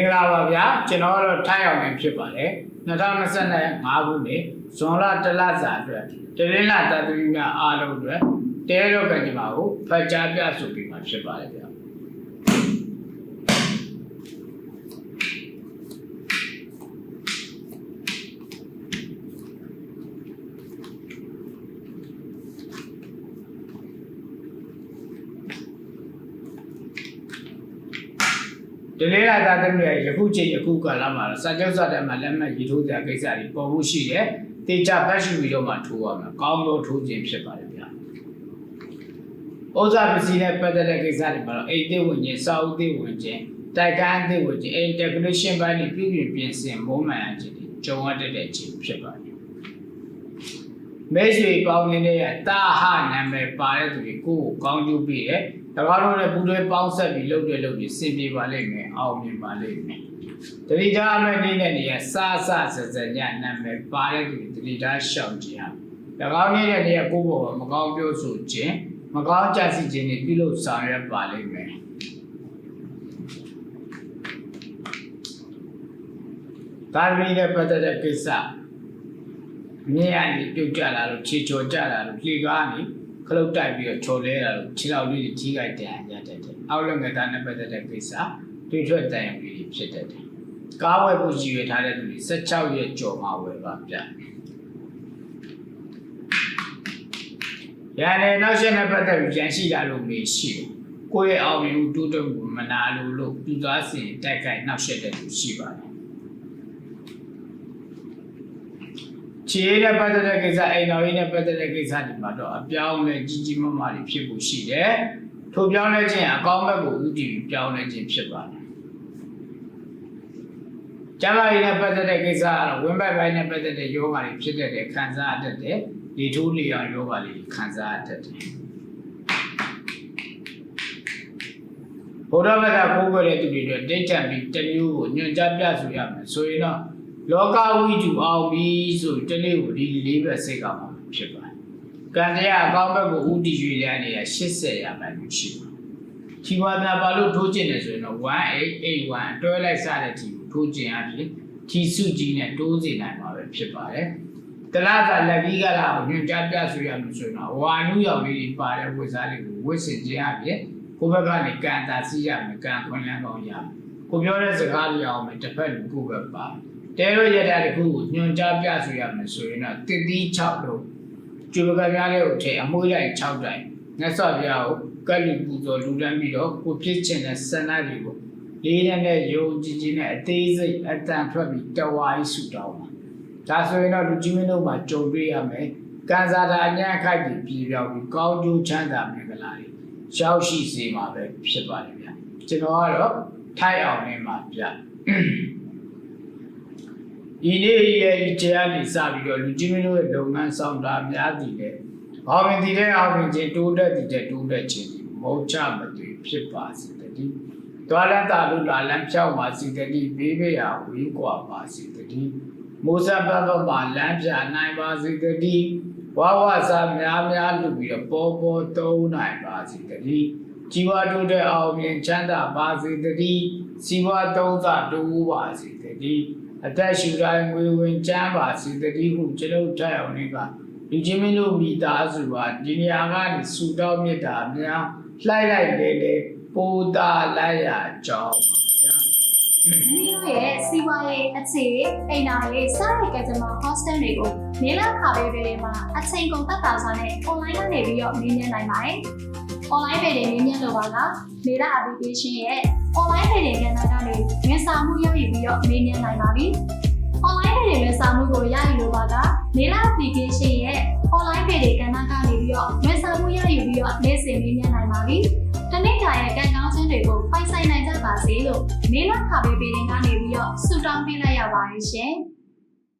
္ဂလာပါဗျာကျွန်တော်ကတော့ထိုင်းအောင်နေဖြစ်ပါတယ်2025ခုနှစ်ဇွန်လတလစာအတွက်တရင်းလာတသမီများအားလုံးအတွက်တဲရောကကြမှာကိုဖတ်ကြားပြဆိုပြီးမှဖြစ်ပါတယ်ဗျာ ဒီလေးလာသားသမီးရဲ့ယခုချိန်ယခုကာလမှာစာချုပ်စာတမ်းမှာလက်မှတ်ရေးထိုးတဲ့ကိစ္စတွေပေါ်ဖို့ရှိတယ်။တေချာဖတ်ရှုပြီးတော့မှထိုးရမယ်။ကောင်းလို့ထိုးခြင်းဖြစ်ပါတယ်ဗျာ။ဩဇာပစ္စည်းနဲ့ပတ်သက်တဲ့ကိစ္စတွေမှာတော့အိတ်သိဝင်ခြင်းစာအုပ်သိဝင်ခြင်းတိုက်ကန်းသိဝင်ခြင်းအိမ် decoration ဘိုင်းတွေပြည်ပြင်ပြင်ဆင်မိုးမှန်ခြင်းတွေကြုံရတဲ့အချိန်ဖြစ်ပါတယ်။မဲရွှေပေါင်းနေတဲ့တာဟနာမည်ပါတဲ့သူတွေကိုယ့်ကိုကောင်းကျိုးပြီးတယ်။ တကားတော့လည်းဘူးတွေပေါင်းဆက်ပြီးလုပ်တယ်လုပ်ပြီးစင်ပြေပါလိမ့်မယ်အောင်မြင်ပါလိမ့်မယ်။တတိထားအမဲ့နေ့နဲ့နေရစားစားစစညနာမည်ပါတဲ့သူတတိထားရှောင်ခြင်းဟာတကားနေတဲ့နေရကိုယ့်ဘောမကောင်းပြောဆိုခြင်းမကောင်းကြစီခြင်းတွေပြုလုပ်ဆောင်ရွက်ပါလိမ့်မယ်။ဒါမီနဲ့ပတ်သက်တဲ့ကိစ္စမြင်ရနေပြုတ်ကြလာလို့ခြေချော်ကြလာလို့လေကားနေ ခလုတ်တိုက်ပြီးတော့ချော်လဲတာလို့ခြေထောက်လေးကြီးကြိုက်တန်ရတတ်တယ်။အောက်လက်ငယ်သားနဲ့ပတ်သက်တဲ့ကိစ္စတွေးထွက်တန်ရုံလေးဖြစ်တတ်တယ်။ကားဝယ်ဖို့ရည်ရွယ်ထားတဲ့သူတွေ16ရက်ကြော်မှဝယ်ပါဗျ။ရန်နေနောက်ဆက်နဲ့ပတ်သက်ပြီးကြံရှိလာလို့မေးရှိတယ်။ကိုယ့်ရဲ့အောင်မြင်မှုတိုးတက်မှုမနာလို့လို့ပြီးသွားစဉ်တိုက်ခိုက်နောက်ဆက်တဲ့သူရှိပါတယ်။ ခြေရည်နဲ့ပတ်သက်တဲ့ကိစ္စအိမ်တော်ရေးနဲ့ပတ်သက်တဲ့ကိစ္စတွေမှာတော့အပြောင်းလဲကြီးကြီးမားမားတွေဖြစ်ဖို့ရှိတယ်။ထို့ပြောင်းလဲခြင်းအကောင်းဘက်ကိုဥတည်ပြီးပြောင်းလဲခြင်းဖြစ်ပါတယ်။ကျမ်းမာရေးနဲ့ပတ်သက်တဲ့ကိစ္စကတော့ဝင်းပိုက်ပိုင်းနဲ့ပတ်သက်တဲ့ယောဂါတွေဖြစ်တဲ့ခံစားတတ်တယ်။လေထိုးလေအောင်ယောဂါတွေခံစားတတ်တယ်။ဘုရားဘာသာကိုးကွယ်တဲ့သူတွေအတွက်တိတ်ကြံပြီးတစ်မျိုးကိုညွှန်ကြားပြဆိုရမယ်ဆိုရင်တော့ လောကဝိတုအောင်ပြီးဆိုတနေ့ကိုဒီလေးပဲစိတ်ကောင်းမှာဖြစ်ပါတယ်။ကံတရားအကောင်းဘက်ကိုဥတည်ရွေ့ရနေရ80ရာမှန်လို့ရှိပါတယ်။ခြေပါများပါလို့ထိုးကျင်တယ်ဆိုရင်တော့1881တွဲလိုက်စတဲ့ဒီထိုးကျင်အဖြစ်ခြေစုကြီးနဲ့တိုးစေနိုင်မှာပဲဖြစ်ပါတယ်။တလားသာလက်ပြီးကလာကိုညွှန်ကြားပြဆိုရမယ်ဆိုရင်တော့ဝါနုရောက်လေးပါတဲ့ဝိစားလေးကိုဝစ်စင်ခြင်းအဖြစ်ကိုယ့်ဘက်ကနေကံတာစီးရမယ်ကံခွင့်လန်းကောင်းရမယ်။ကိုပြောတဲ့စကားတွေအောင်မယ်တစ်ဖက်လူကိုပဲပါ။ တဲရရတဲ့တခုကိုညွှန်ကြားပြဆိုရမယ်ဆိုရင်တော့တစ်တိ6လို့ကျွေးကများလေးကိုထည့်အမွှေးလိုက်6တိုင်ငတ်ဆော့ပြားကိုကက်လူပူဇော်လူတန်းပြီးတော့ကိုဖြစ်ချင်တဲ့ဆန္ဒတွေကိုလေးနဲ့နဲ့ယုံကြည်ခြင်းနဲ့အသေးစိတ်အတန်ထွက်ပြီးတဝါကြီးဆူတောင်းပါဒါဆိုရင်တော့လူကြီးမင်းတို့မှာကြုံတွေ့ရမယ်ကံစားတာအညာခိုက်ပြီးပြည်ပြောင်းပြီးကောင်းကျိုးချမ်းသာမြင်္ဂလာတွေရောက်ရှိစေမှာပဲဖြစ်ပါတယ်ဗျာကျွန်တော်ကတော့ထိုက်အောင်နေမှာဗျာ ဒီနေ့ရဲ့ဒီတရားနေစပြီးတော့လူကြီးမင်းတို့ရဲ့လုပ်ငန်းဆောင်တာများသည်လေဘာဝင်ဒီတဲ့အောင်ဝင်ခြင်းတိုးတက်သည်တဲ့တိုးတက်ခြင်းဒီမောချမသွေဖြစ်ပါစေတည်းတွာလန်တာလူလာလန်ဖြောက်ပါစေတည်းဘေးဘေးရာဝေးကွာပါစေတည်းမိုးစပ်ပတ်ပတ်ပါလမ်းပြနိုင်ပါစေတည်းဝါဝစာများများလူပြီးတော့ပေါ်ပေါ်သုံးနိုင်ပါစေတည်းជីវတိုးတက်အောင်မြင်ချမ်းသာပါစေတည်းစီဝါသုံးသာတိုးပါစေတည်း အသက်ရှူတိုင်းငွေဝင်ချမ်းပါစေတတိဟုကျွန်ုပ်ထိုက်အောင်လေးကလူချင်းမင်းတို့မိသားစုပါဒီနေရာကနေဆူတောင်းမြတ်တာများလှိုက်လိုက်လေလေပိုတာလိုက်ရကြောင်းပါဗျာမိတို့ရဲ့စီးပွားရေးအခြေအိမ်နာရေးစားရကကြမှာ hostel တွေကိုနေလာခါပေးပေးတွေမှာအချိန်ကုန်သက်သာစွာနဲ့ online ကနေပြီးတော့မေးမြန်းနိုင်ပါတယ်။ online ပေတွေမေးမြန်းလိုပါကနေလာ application ရဲ့ online ပေတွေကဏ္ဍကနေဝန်ဆောင်မှုရယူပြီး တော့မေးမြန်းနိုင်ပါပြီ။ online ပေတွေဝန်ဆောင်မှုကိုရယူလိုပါကနေလာ application ရဲ့ online ပေတွေကဏ္ဍကနေပြီးတော့ဝန်ဆောင်မှုရယူပြီးတော့နေ့စဉ်မေးမြန်းနိုင်ပါပြီ။တနေ့တာရဲ့ကံကောင်းခြင်းတွေကိုပိုင်ဆိုင်နိုင်ကြပါစေလို့နေလခါပေးပေးတဲ့ကနေပြီးတော့ဆုတောင်းပေးလိုက်ရပါတယ်ရှင်။